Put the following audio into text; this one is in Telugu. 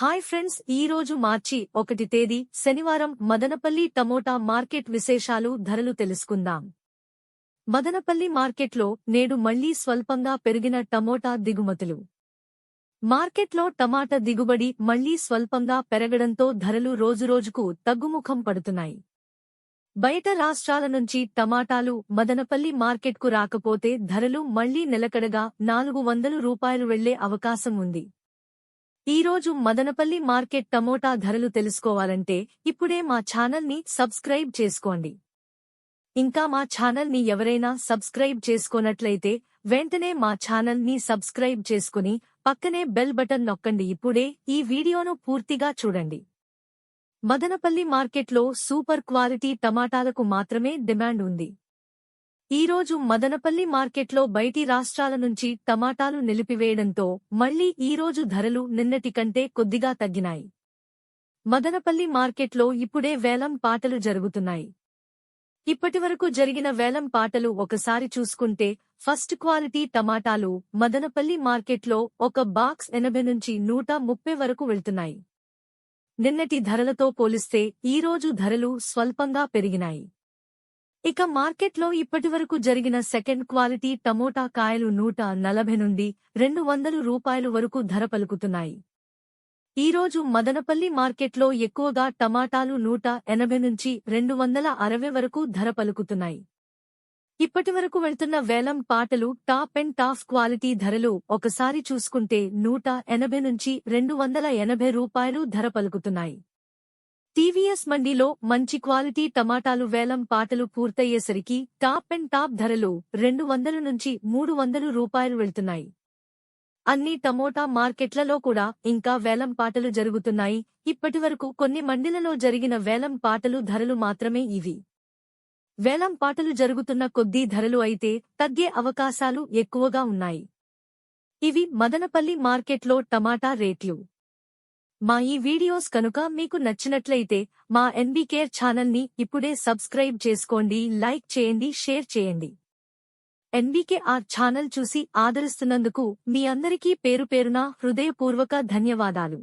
హాయ్ ఫ్రెండ్స్ ఈ రోజు మార్చి ఒకటి తేదీ శనివారం మదనపల్లి టమోటా మార్కెట్ విశేషాలు ధరలు తెలుసుకుందాం. మదనపల్లి మార్కెట్లో నేడు మళ్ళీ స్వల్పంగా పెరిగిన టమోటా దిగుమతులు. మార్కెట్లో టమాటా దిగుబడి మళ్ళీ స్వల్పంగా పెరగడంతో ధరలు రోజురోజుకు తగ్గుముఖం పడుతున్నాయి. బయట రాష్ట్రాల నుంచి టమాటాలు మదనపల్లి మార్కెట్కు రాకపోతే ధరలు మళ్ళీ నిలకడగా నాలుగు వందలు రూపాయలు వెళ్ళే అవకాశం ఉంది. ఈరోజు మదనపల్లి మార్కెట్ టమోటా ధరలు తెలుసుకోవాలంటే ఇప్పుడే మా ఛానల్ని సబ్స్క్రైబ్ చేసుకోండి. ఇంకా మా ఛానల్ని ఎవరైనా సబ్స్క్రైబ్ చేసుకోనట్లయితే వెంటనే మా ఛానల్ని సబ్స్క్రైబ్ చేసుకుని పక్కనే బెల్ బటన్ నొక్కండి. ఇప్పుడే ఈ వీడియోను పూర్తిగా చూడండి. మదనపల్లి మార్కెట్లో సూపర్ క్వాలిటీ టమాటాలకు మాత్రమే డిమాండ్ ఉంది. ఈరోజు మదనపల్లి మార్కెట్లో బయటి రాష్ట్రాల నుంచి టమాటాలు నిలిపివేయడంతో మళ్ళీ ఈరోజు ధరలు నిన్నటి కంటే కొద్దిగా తగ్గినాయి. మదనపల్లి మార్కెట్లో ఇప్పుడే వేలం పాటలు జరుగుతున్నాయి. ఇప్పటివరకు జరిగిన వేలం పాటలు ఒకసారి చూసుకుంటే ఫస్ట్ క్వాలిటీ టమాటాలు మదనపల్లి మార్కెట్లో ఒక బాక్స్ ఎనభై నుంచి నూట ముప్పై వరకు వెళ్తున్నాయి. నిన్నటి ధరలతో పోలిస్తే ఈరోజు ధరలు స్వల్పంగా పెరిగినాయి. ఇక మార్కెట్లో ఇప్పటివరకు జరిగిన సెకండ్ క్వాలిటీ టమోటా కాయలు నూట నలభై నుండి రెండు వందలు రూపాయలు వరకు ధర పలుకుతున్నాయి. ఈరోజు మదనపల్లి మార్కెట్లో ఎక్కువగా టమాటాలు నూట ఎనభై నుంచి రెండు వందల అరవై వరకు ధర పలుకుతున్నాయి. ఇప్పటివరకు వెళ్తున్న వేలం పాటలు టాప్ అండ్ టాప్ క్వాలిటీ ధరలు ఒకసారి చూసుకుంటే నూట ఎనభై నుంచి రెండు వందల ఎనభై రూపాయలు ధర పలుకుతున్నాయి. టీవీఎస్ మండీలో మంచి క్వాలిటీ టమాటాలు వేలం పాటలు పూర్తయ్యేసరికి టాప్ అండ్ టాప్ ధరలు రెండు వందల నుంచి మూడు వందలు రూపాయలు వెళ్తున్నాయి. అన్ని టమోటా మార్కెట్లలో కూడా ఇంకా వేలం పాటలు జరుగుతున్నాయి. ఇప్పటివరకు కొన్ని మండిలలో జరిగిన వేలం పాటలు ధరలు మాత్రమే ఇవి. వేలం పాటలు జరుగుతున్న కొద్దీ ధరలు అయితే తగ్గే అవకాశాలు ఎక్కువగా ఉన్నాయి. ఇవి మదనపల్లి మార్కెట్లో టమాటా రేట్లు. మా ఈ వీడియోస్ కనుక మీకు నచ్చినట్లయితే మా ఎన్బీకేర్ ఛానల్ని ఇప్పుడే సబ్స్క్రైబ్ చేసుకోండి లైక్ చేయండి షేర్ చేయండి. ఎన్బీకేఆర్ ఛానల్ చూసి ఆదరిస్తున్నందుకు మీ అందరికీ పేరు పేరున హృదయపూర్వక ధన్యవాదాలు.